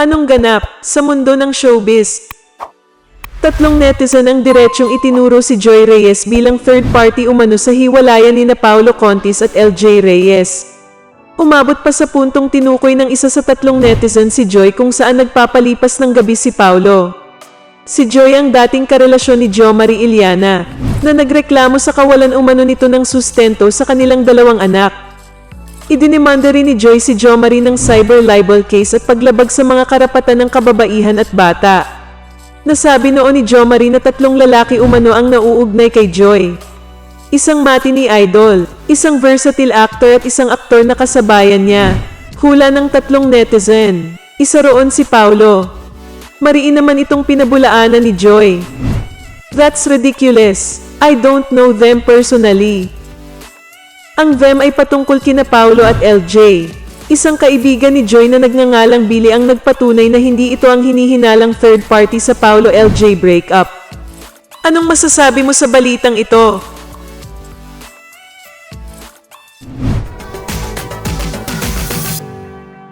Anong ganap sa mundo ng showbiz? Tatlong netizen ang diretsyong itinuro si Joy Reyes bilang third party umano sa hiwalayan ni na Paulo Contis at LJ Reyes. Umabot pa sa puntong tinukoy ng isa sa tatlong netizen si Joy kung saan nagpapalipas ng gabi si Paulo. Si Joy ang dating karelasyon ni Jo Marie Iliana, na nagreklamo sa kawalan umano nito ng sustento sa kanilang dalawang anak. Idinimanda rin ni Joy si Jo Marie ng cyber libel case at paglabag sa mga karapatan ng kababaihan at bata. Nasabi noon ni Jo Marie na tatlong lalaki umano ang nauugnay kay Joy. Isang matini idol, isang versatile actor at isang aktor na kasabayan niya. Hula ng tatlong netizen. Isa roon si Paulo. Mariin naman itong pinabulaanan ni Joy. That's ridiculous. I don't know them personally. Ang them ay patungkol kina Paulo at LJ. Isang kaibigan ni Joy na nagngangalang Billy ang nagpatunay na hindi ito ang hinihinalang third party sa Paulo LJ breakup. Anong masasabi mo sa balitang ito?